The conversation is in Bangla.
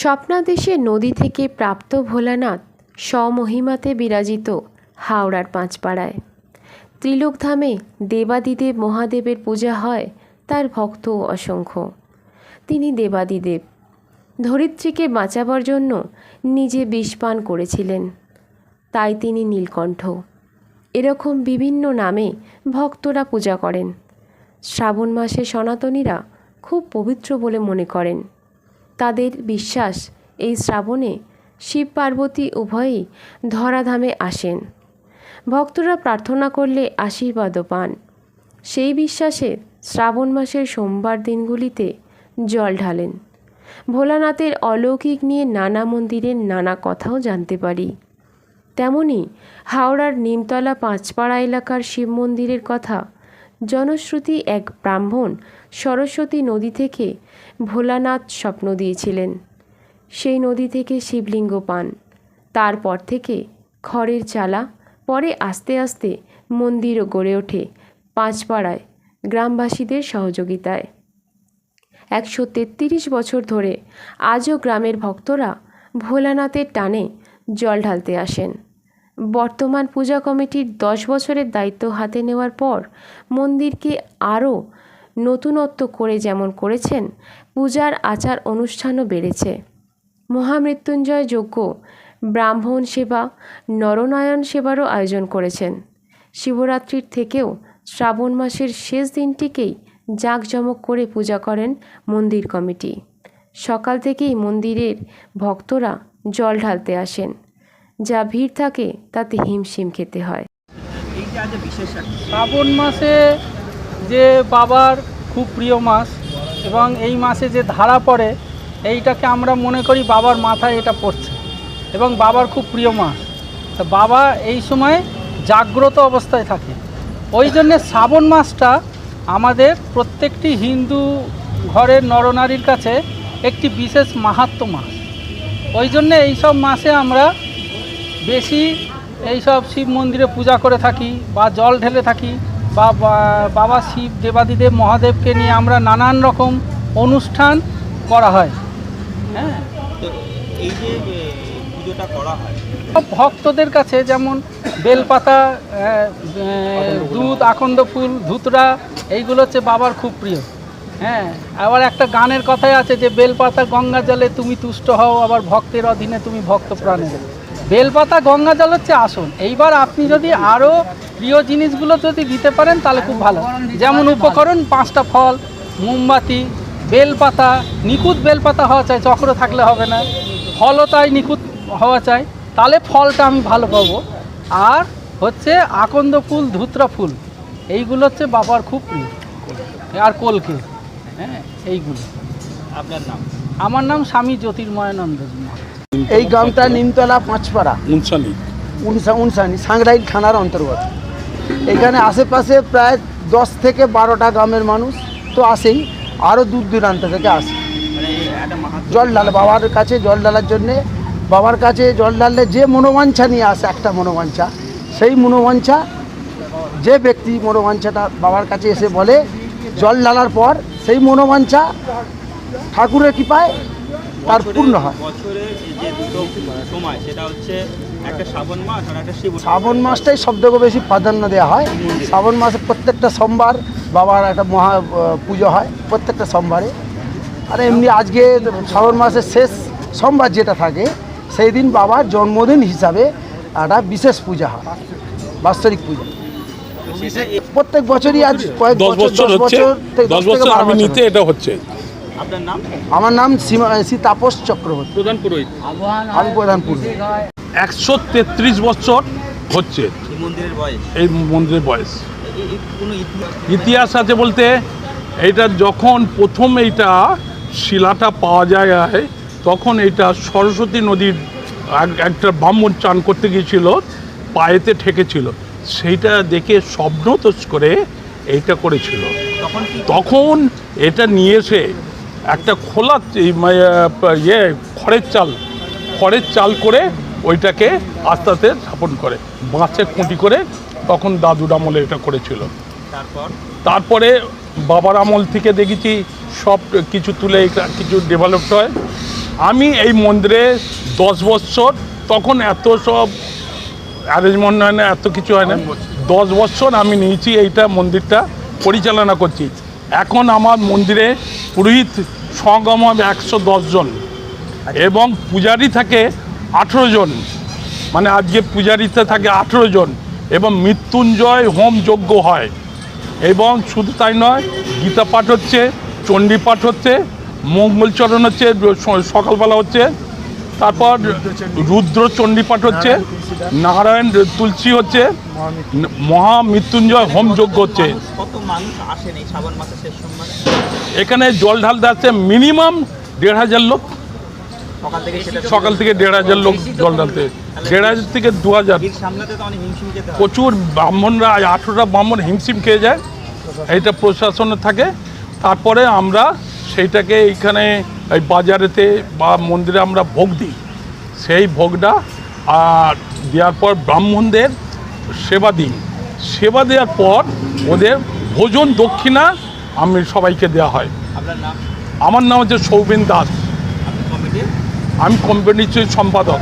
স্বপ্নাদেশে নদী থেকে প্রাপ্ত ভোলানাথ স্বমহিমাতে বিরাজিত হাওড়ার পাঁচপাড়ায়। ত্রিলোকধামে দেবাদিদেব মহাদেবের পূজা হয়, তার ভক্ত অসংখ্য। তিনি দেবাদিদেব। ধরিত্রীকে বাঁচাবার জন্য নিজে বিষ পান করেছিলেন। তাই তিনি নীলকণ্ঠ। এরকম বিভিন্ন নামে ভক্তরা পূজা করেন। শ্রাবণ মাসে সনাতনীরা খুব পবিত্র বলে মনে করেন। তাদের বিশ্বাস এই শ্রাবণে শিব পার্বতী উভয়ই ধরাধামে আসেন। ভক্তরা প্রার্থনা করলে আশীর্বাদও পান। সেই বিশ্বাসে শ্রাবণ মাসের সোমবার দিনগুলিতে জল ঢালেন। ভোলানাথের অলৌকিক নিয়ে নানা মন্দিরের নানা কথাও জানতে পারি। তেমনি হাওড়ার নিমতলা পাঁচপাড়া এলাকার শিব মন্দিরের কথা জনশ্রুতি এক ব্রাহ্মণ সরস্বতী নদী থেকে ভোলানাথ স্বপ্ন দিয়েছিলেন। সেই নদী থেকে শিবলিঙ্গ পান। তারপর থেকে খড়ের চালা, পরে আস্তে আস্তে মন্দিরও গড়ে ওঠে পাঁচপাড়ায় গ্রামবাসীদের সহযোগিতায়। একশো তেত্রিশ বছর ধরে আজও গ্রামের ভক্তরা ভোলানাথের টানে জল ঢালতে আসেন। বর্তমান পূজা কমিটির দশ বছরের দায়িত্ব হাতে নেওয়ার পর মন্দিরকে আরও নতুনত্ব করে যেমন করেছেন, পূজার আচার অনুষ্ঠানও বেড়েছে। মহামৃত্যুঞ্জয় যজ্ঞ, ব্রাহ্মণ সেবা, নরনারায়ণ সেবারও আয়োজন করেছেন। শিবরাত্রির থেকেও শ্রাবণ মাসের শেষ দিনটিকেই জাঁকজমক করে পূজা করেন মন্দির কমিটি। সকাল থেকেই মন্দিরের ভক্তরা জল ঢালতে আসেন। যা ভিড় থাকে তাতে হিমশিম খেতে হয়। শ্রাবণ মাসে যে বাবার খুব প্রিয় মাস এবং এই মাসে যে ধারা পড়ে, এইটাকে আমরা মনে করি বাবার মাথায় এটা পড়ছে এবং বাবার খুব প্রিয় মাস। তা বাবা এই সময় জাগ্রত অবস্থায় থাকে। ওই জন্যে শ্রাবণ মাসটা আমাদের প্রত্যেকটি হিন্দু ঘরের নরনারীর কাছে একটি বিশেষ মাহাত্ম মাস। ওই জন্যে এইসব মাসে আমরা বেশি এইসব শিব মন্দিরে পূজা করে থাকি বা জল ঢেলে থাকি বা বাবা শিব দেবাদিদেব মহাদেবকে নিয়ে আমরা নানান রকম অনুষ্ঠান করা হয়। হ্যাঁ। এই যে পুজোটা করা হয়। ভক্তদের কাছে যেমন বেলপাতা দুধ আকন্দ ফুল ধুতরা এইগুলো হচ্ছে বাবার খুব প্রিয়। হ্যাঁ। আবার একটা গানের কথাই আছে যে বেলপাতা গঙ্গা জলে তুমি তুষ্ট হও আবার ভক্তের অধীনে তুমি ভক্ত প্রাণে। বেলপাতা গঙ্গা জল হচ্ছে আসন এইবার আপনি যদি আরও প্রিয় জিনিসগুলো যদি দিতে পারেন তাহলে খুব ভালো। যেমন উপকরণ পাঁচটা ফল মোমবাতি বেলপাতা নিখুঁত বেলপাতা হওয়া চাই চক্র থাকলে হবে না। ফলও তাই নিখুঁত হওয়া চাই। তাহলে ফলটা আমি ভালো পাবো। আর হচ্ছে আকন্দ ফুল ধুতরা ফুল এইগুলো হচ্ছে বাবার খুব প্রিয়। আর কলকে হ্যাঁ এইগুলো। আপনার নাম? আমার নাম স্বামী জ্যোতির্ময়ানন্দ। এই গ্রামটা নিমতলা পাঁচপাড়া। উনসানি। উনসা উনসানি সাংরাইল থানার অন্তর্গত। এখানে আশেপাশে প্রায় দশ থেকে বারোটা গ্রামের মানুষ তো আসেই আরও দূর দূরান্ত থেকে আসে। জল ঢালে বাবার কাছে জল ঢালার জন্যে বাবার কাছে জল ঢাললে যে মনোবাঞ্ছা নিয়ে আসে একটা মনোবাঞ্ছা সেই মনোবাঞ্ছা যে ব্যক্তি মনোবাঞ্ছাটা বাবার কাছে এসে বলে জল ঢালার পর সেই মনোবাঞ্ছা ঠাকুরের কৃপায় তার পূর্ণ হয়। বছরে যে দুটো সময় সেটা হচ্ছে একটা শ্রাবণ মাসটাই সব থেকে বেশি প্রাধান্য দেওয়া হয়। শ্রাবণ মাসে প্রত্যেকটা সোমবার বাবার একটা মহা পুজো হয় প্রত্যেকটা সোমবারে। আর এমনি আজকে শ্রাবণ মাসের শেষ সোমবার যেটা থাকে সেই দিন বাবার জন্মদিন হিসাবে একটা বিশেষ পূজা হয় বাৎসরিক পূজা। প্রত্যেক বছরই আজ কয়েক দশ বছর দশ বছর থেকে দশ বছর আমি নিতে এটা হচ্ছে। আপনার নাম? আমার নাম সীমা শ্রী তাপস চক্রবর্তী। প্রধান পুরোহিত। আমি প্রধানপুর একশো তেত্রিশ বছর হচ্ছে। এই মন্দিরের বয়স? এই মন্দিরের বয়স। এ- এ- কোনো ইতিহাস? আছে বলতে এইটা যখন প্রথম এইটা শিলাটা পাওয়া যায় তখন এইটা সরস্বতী নদীর এক- একটা ব্রাহ্মণ চান করতে গিয়েছিল পায়েতে ঠেকেছিল। সেইটা দেখে স্বপ্নতোষ করে এইটা করেছিল। তখন এটা নিয়ে এসে একটা খোলা এই ইয়ে খড়ের চাল খড়ের চাল করে ওইটাকে আস্তে আস্তে স্থাপন করে। বাঁশের খুঁটি করে তখন দাদুর আমলে এটা করেছিল। তারপর? তারপরে বাবার আমল থেকে দেখেছি সব কিছু তুলে কিছু ডেভেলপড হয়। আমি এই মন্দিরে দশ বছর তখন এত সব অ্যারেঞ্জমেন্ট হয় না এত কিছু হয় না। দশ বছর আমি নিয়েছি এইটা মন্দিরটা পরিচালনা করছি। এখন আমার মন্দিরে পুরোহিত সগম হবে একশো জন। এবং পূজারি থাকে আঠেরো জন। মানে আজকে পূজারিতে থাকে আঠেরো জন এবং মৃত্যুঞ্জয় হোম যোগ্য হয়। এবং শুধু তাই নয় গীতা পাঠ হচ্ছে চণ্ডী পাঠ হচ্ছে, মঙ্গলচরণ হচ্ছে সকালবেলা হচ্ছে তারপর রুদ্র চণ্ডী পাঠ হচ্ছে, নারায়ণ তুলসী হচ্ছে মহামৃত্যুঞ্জয় হোম যজ্ঞ হচ্ছে। এখানে জল ঢালতে আসছে মিনিমাম দেড় হাজার লোক। সকাল থেকে দেড় হাজার লোক জল ঢালতে। দেড় হাজার থেকে দু হাজার। প্রচুর ব্রাহ্মণরা আঠেরোটা ব্রাহ্মণ হিমশিম খেয়ে যায়। এটা প্রশাসনে থাকে। তারপরে আমরা সেইটাকে এইখানে এই বাজারেতে বা মন্দিরে আমরা ভোগ দিই। সেই ভোগটা আর দেওয়ার পর ব্রাহ্মণদের সেবা দিই। সেবা দেওয়ার পর ওদের ভোজন দক্ষিণা আমি সবাইকে দেওয়া হয়। আমার নাম হচ্ছে সৌবিন দাস। আমি কোম্পানির সম্পাদক।